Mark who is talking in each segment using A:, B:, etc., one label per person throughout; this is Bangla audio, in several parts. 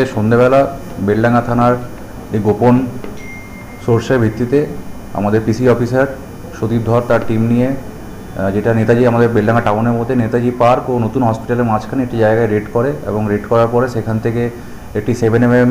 A: কালকে সন্ধেবেলা বেলডাঙ্গা থানার এই গোপন সোর্সের ভিত্তিতে আমাদের পিসি অফিসার সতীপ ধর তার টিম নিয়ে যেটা নেতাজি আমাদের বেলডাঙ্গা টাউনের মধ্যে নেতাজি পার্ক ও নতুন হসপিটালের মাঝখানে একটি জায়গায় রেড করে এবং রেড করার পরে সেখান থেকে একটি সেভেন এম এম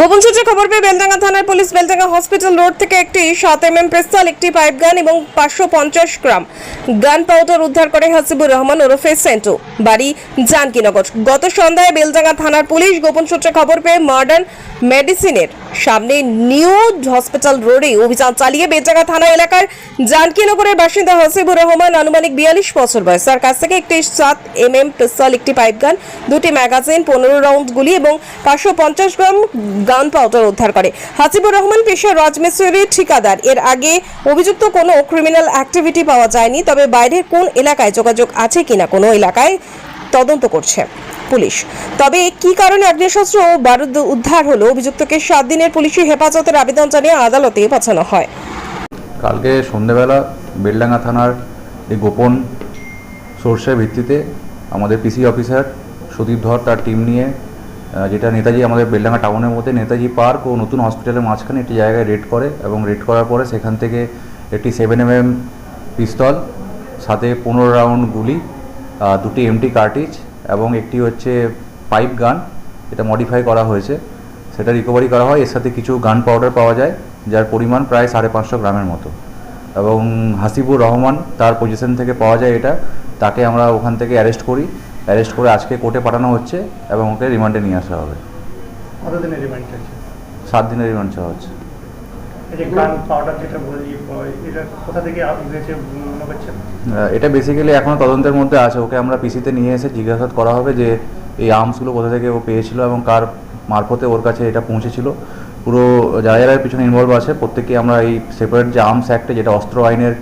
B: গোপন সূত্রে খবর পেয়ে বেলডাঙ্গা থানার পুলিশ বেলডাঙ্গা হসপিটাল রোড থেকে একটি সাত এম এম পিস্তল, একটি পাইপ গান এবং পাঁচশো পঞ্চাশ গ্রাম গান পাউডার উদ্ধার করে হাসিবুর রহমান ওরফে সেন্টু। বাড়ি জানকীনগর গত সন্ধ্যায় বেলডাঙ্গা থানার পুলিশ গোপন সূত্রে খবর পেয়ে মডার্ন মেডিসিনের সামনে নিউ হসপিটাল রোডে অভিযান চালিয়ে বেলডাঙ্গা থানা এলাকার জানকীনগরের বাসিন্দা হাসিবুর রহমান আনুমানিক বিয়াল্লিশ বছর বয়স। তার কাছ থেকে একটি সাত এম এম পিস্তল, একটি পাইপ গান, দুটি ম্যাগাজিন, পনেরো রাউন্ড গুলি এবং পাঁচশো পঞ্চাশ গ্রাম গান পাউডার উদ্ধার করে। হাসিবুর রহমান পেশা রাজমিস্ত্রি ঠিকাদার। এর আগে অভিযুক্ত কোনো ক্রিমিনাল অ্যাক্টিভিটি পাওয়া যায়নি, তবে বাইরের কোন এলাকায় যোগাযোগ আছে কিনা কোনো এলাকায় তদন্ত করছে পুলিশ। তবে কি কারণে আগ্নেয়াস্ত্র ও বারুদ উদ্ধার হলো? অভিযুক্তকে সাত দিনের পুলিশি হেফাজতের আবেদন জানিয়ে আদালতে পাঠানো হয়।
A: কালকে সন্ধেবেলা বেলডাঙ্গা থানার এই গোপন সোর্সের ভিত্তিতে আমাদের পিসি অফিসার সুদীপ ধর তার টিম নিয়ে যেটা নেতাজি আমাদের বেলডাঙ্গা টাউনের মধ্যে, নেতাজি পার্ক ও নতুন হসপিটালের মাঝখানে একটি জায়গায় রেড করে এবং রেড করার পরে সেখান থেকে একটি সেভেন এম এম পিস্তল, সাথে পনেরো রাউন্ড গুলি দুটি এমটি কার্টিজ এবং একটি হচ্ছে পাইপ গান এটা মডিফাই করা হয়েছে। সেটা রিকভারি করা হয়, এর সাথে কিছু গান পাউডার পাওয়া যায়, যার পরিমাণ প্রায় সাড়ে পাঁচশো গ্রামের মতো। এবং হাসিবুর রহমান তার পজিশন থেকে পাওয়া যায় এটা, তাকে আমরা ওখান থেকে অ্যারেস্ট করি। অ্যারেস্ট করে আজকে কোর্টে পাঠানো হচ্ছে এবং ওকে রিমান্ডে নিয়ে আসা হবে।
C: কতদিনের রিমান্ড আছে
A: সাত দিনের রিমান্ড চাওয়া হচ্ছে।
C: এটা
A: বেসিক্যালি এখনও তদন্তের মধ্যে আছে। ওকে আমরা পিসিতে নিয়ে এসে জিজ্ঞাসাবাদ করা হবে যে এই আর্মসগুলো কোথা থেকে ও পেয়েছিল এবং কার মারফতে ওর কাছে এটা পৌঁছেছিল। পুরো যারা যারা পিছনে ইনভলভ আছে প্রত্যেককে আমরা এই সেপারেট যে আর্মস অ্যাক্টে যেটা অস্ত্র আইনের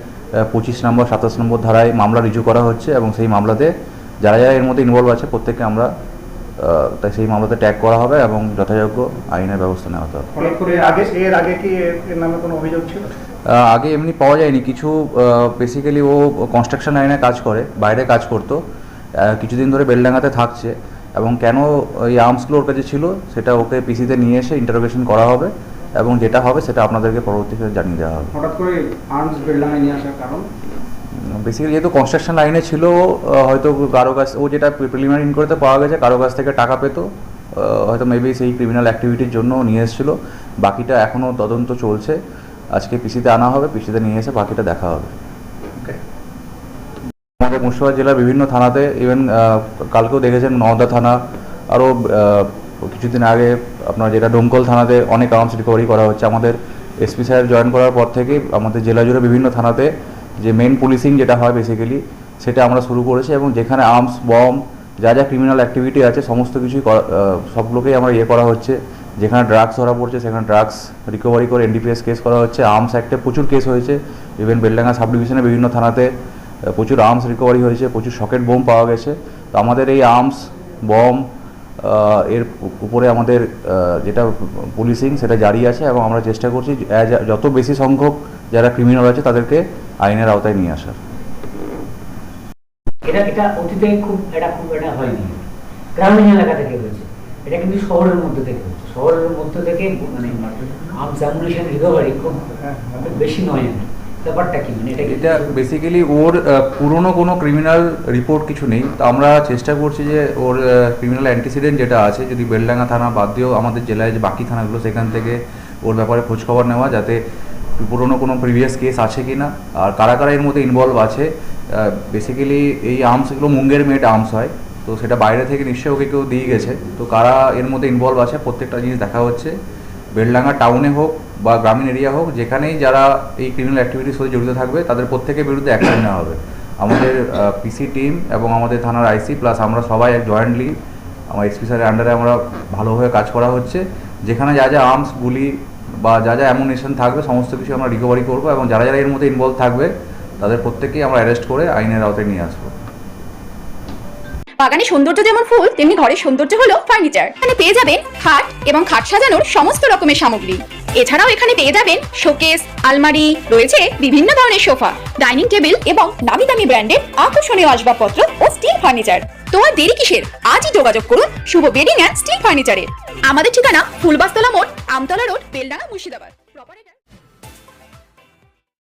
A: পঁচিশ নম্বর সাতাশ নম্বর ধারায় মামলা রিজু করা হচ্ছে এবং সেই মামলাতে যারা যারা এর মধ্যে ইনভলভ আছে প্রত্যেককে আমরা তাই সেই মামলাতে ট্যাগ করা হবে এবং যথাযোগ্য আইনের ব্যবস্থা নেওয়া হবে।
C: আগে
A: এমনি পাওয়া যায়নি। কিছু বেসিক্যালি ও কনস্ট্রাকশন লাইনে কাজ করে বাইরে কাজ করতো। কিছুদিন ধরে বেলডাঙ্গাতে থাকছে এবং কেন এই আর্মসগুলো ওর কাছে ছিল সেটা ওকে পিসিতে নিয়ে এসে ইন্টারোগেশন করা হবে এবং যেটা হবে সেটা আপনাদেরকে পরবর্তীতে জানিয়ে দেওয়া হবে।
D: হঠাৎ করে আর্মস বেলডাঙায় নিয়ে আসার কারণ?
A: বেসিক্যালি যেহেতু কনস্ট্রাকশন লাইনে ছিল হয়তো কারও কাছ ও যেটা প্রিলিমিনারি ইনকোয়ারিতে পাওয়া গেছে কারও কাছ থেকে টাকা পেতো হয়তো মেবি সেই ক্রিমিনাল অ্যাক্টিভিটির জন্য নিয়ে এসেছিল। বাকিটা এখনও তদন্ত চলছে। আজকে পিসিতে আনা হবে পিসিতে নিয়ে এসে বাকিটা দেখা হবে। আমাদের মুর্শিদাবাদ জেলার বিভিন্ন থানাতে ইভেন কালকেও দেখেছেন নওদা থানা আরও কিছুদিন আগে আপনার যেটা ডোমকল থানাতে অনেক আর্মস রিকভারি করা হচ্ছে। আমাদের এসপি স্যার জয়েন করার পর থেকে আমাদের জেলা জুড়ে বিভিন্ন থানাতে যে মেন পুলিশিং যেটা হয় বেসিক্যালি সেটা আমরা শুরু করেছি এবং যেখানে আর্মস বম যা যা ক্রিমিনাল অ্যাক্টিভিটি আছে, সমস্ত কিছুই সবগুলোকেই আমরা ইয়ে করা হচ্ছে। যেখানে ড্রাগস ধরা পড়ছে, সেখানে ড্রাগস রিকভারি করে এনডিপিএস কেস করা হচ্ছে। আর্মস অ্যাক্টে প্রচুর কেস হয়েছে। ইভেন বেলডাঙ্গা সাব ডিভিশনের বিভিন্ন থানাতে প্রচুর আর্মস রিকভারি হয়েছে, প্রচুর সকেট বোম পাওয়া গেছে। তো আমাদের এই আর্মস বম এর উপরে আমাদের যেটা পুলিশিং সেটা জারি আছে এবং আমরা চেষ্টা করছি যত বেশি সংখ্যক যারা ক্রিমিনাল আছে তাদেরকে আইনের আওতায় নিয়ে আসার।
E: এটা এটা অতীতে খুব এটা খুব এটা হয়নি। গ্রামীণ এলাকা থেকে হয়েছে। এটা কিন্তু শহরের মধ্যে থেকে হচ্ছে শহরের মধ্যে থেকে মানে আর্মস রিকভারি খুব খুব বেশি নয় ব্যাপারটা কি? মানে এটা
A: বেসিক্যালি ওর পুরনো কোনো ক্রিমিনাল রিপোর্ট কিছু নেই। তো আমরা চেষ্টা করছি যে ওর ক্রিমিনাল অ্যান্টিসিডেন্ট যেটা আছে যদি বেলডাঙ্গা থানা বাদ দিয়েও আমাদের জেলায় যে বাকি থানাগুলো সেখান থেকে ওর ব্যাপারে খোঁজখবর নেওয়া যাতে পুরনো কোনো প্রিভিয়াস কেস আছে কি না? আর কারা কারা এর মধ্যে ইনভলভ আছে? বেসিক্যালি এই আর্মসগুলো মুঙ্গের মেড আর্মস হয়। তো সেটা বাইরে থেকে নিশ্চয়ই ওকে কেউ দিয়ে গেছে। তো কারা এর মধ্যে ইনভলভ আছে প্রত্যেকটা জিনিস দেখা হচ্ছে। বেলডাঙ্গা টাউনে হোক বা গ্রামীণ এরিয়া হোক, যেখানেই যারা এই ক্রিমিনাল অ্যাক্টিভিটির সাথে জড়িত থাকবে, তাদের প্রত্যেকের বিরুদ্ধে অ্যাকশন নেওয়া হবে। আমাদের পিসি টিম এবং আমাদের থানার আইসি প্লাস আমরা সবাই জয়েন্টলি আমার এসপি স্যারের আন্ডারে আমরা ভালোভাবে কাজ করা হচ্ছে। যেখানে যা যা আর্মস গুলি বা যা যা অ্যামুনেশন থাকবে, সমস্ত কিছু আমরা রিকভারি করব এবং যারা যারা এর মধ্যে ইনভলভ থাকবে, তাদের প্রত্যেককেই আমরা অ্যারেস্ট করে আইনের আওতায় নিয়ে আসব।
F: বাগানে সৌন্দর্য যেমন ফুল, তেমনি ঘরের সৌন্দর্য হলো ফার্নিচার এখানে পেয়ে যাবেন খাট এবং খাট সাজানোর সমস্ত রকমের সামগ্রী। এছাড়াও এখানে পেয়ে যাবেন শোকেস আলমারি, রয়েছে বিভিন্ন ধরনের সোফা ডাইনিং টেবিল এবং নামি দামি ব্র্যান্ডের আকর্ষণীয় আসবাবপত্র ও স্টিল ফার্নিচার তো আর দেরি কিসের? আজই যোগাযোগ করুন শুভ বেডিং অ্যান্ড স্টিল ফার্নিচারে আমাদের ঠিকানা ফুলবাস্তলা মোড়, আমতলা রোড, বেলডাঙ্গা মুর্শিদাবাদ।